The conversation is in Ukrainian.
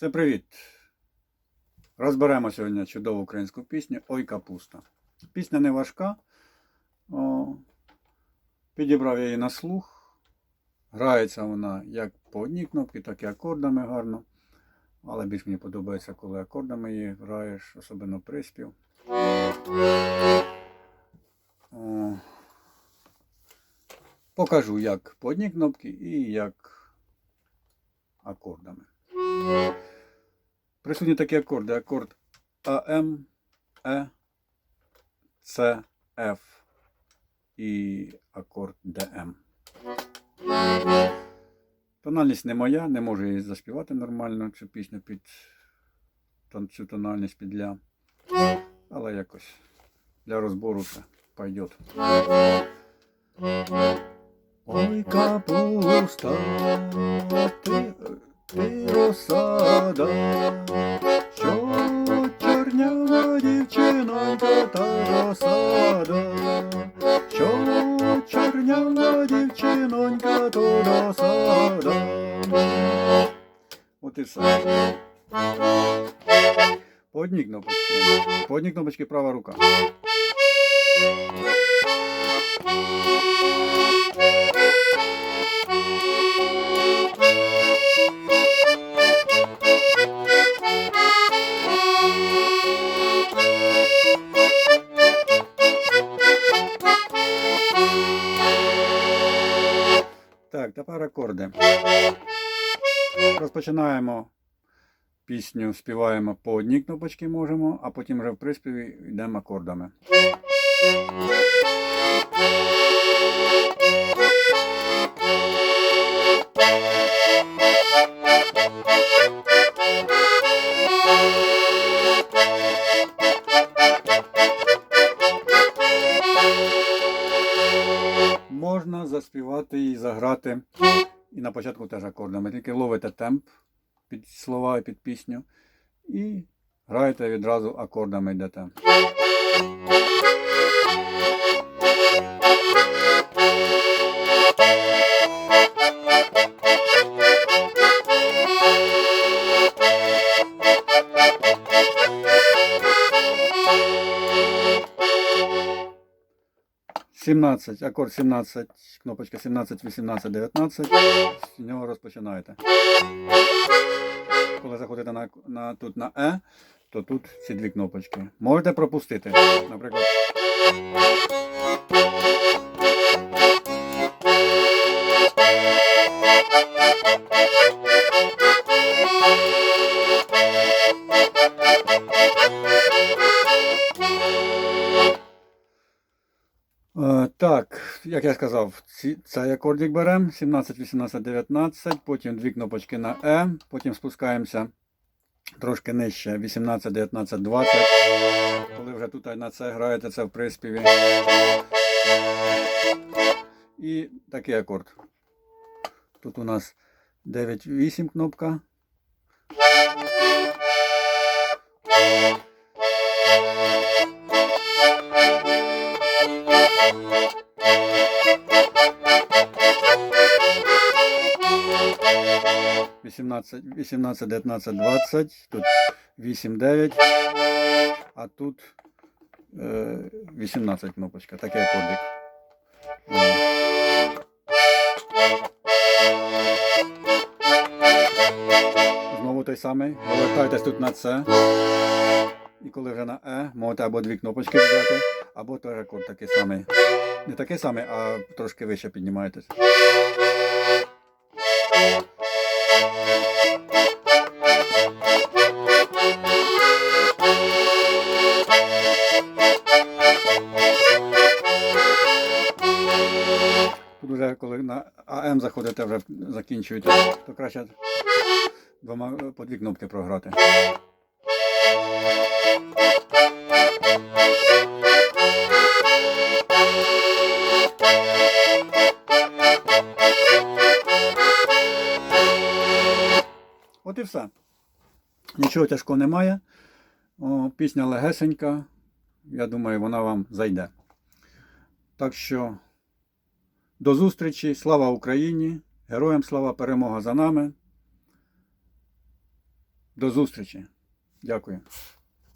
Це привіт. Розберемо сьогодні чудову українську пісню Ой капуста. Пісня не важка. О, підібрав я її на слух. Грається вона як по одній кнопці, так і акордами гарно. Але більш мені подобається, коли акордами її граєш, особливо приспів. О, покажу, як по одній кнопці і як акордами. Присутні такі акорди. Акорд АМ, Е, С, Ф і акорд ДМ. Тональність не моя, не можу її заспівати нормально, цю пісню під цю тональність під ля. Але якось для розбору це пойдет. Ой, капуста, ти, ти розсада, що чорнява дівчинонька та розсада, що чорнява дівчинонька то розсада. От і все. По одній кнопочці. По одній кнопочці права рука. Так, тепер акорди. Розпочинаємо пісню, співаємо по одній кнопочці можемо, а потім вже в приспіві йдемо акордами. І заграти і на початку теж акордами. Тільки ловите темп під слова і під пісню і граєте відразу акордами йдете. Сімнадцять, акорд 17, кнопочка 17, 18, 19. З нього розпочинаєте. Коли заходите на, на, тут на Е, то тут ці дві кнопочки. Можете пропустити. Наприклад. Так, як я сказав, цей акордик беремо 17, 18, 19, потім дві кнопочки на Е, потім спускаємося трошки нижче 18, 19, 20. Коли вже тут на це граєте, це в приспіві. І такий акорд. Тут у нас 9-8 кнопка. Вісімнадцять, 18, 19, 20, тут 8, 9, а тут е, 18 кнопочка, такий акордик. Е. Знову той самий. Повертайтесь тут на С. І коли вже на Е, можете або дві кнопочки взяти, або теж акорд такий самий. Не такий самий, а трошки вище піднімаєтесь. Тут вже коли на АМ заходите, вже закінчуєте, то краще двома по дві кнопки програти. От і все. Нічого тяжкого немає. О, пісня легесенька. Я думаю, вона вам зайде. Так що до зустрічі. Слава Україні! Героям слава! Перемога за нами! До зустрічі. Дякую.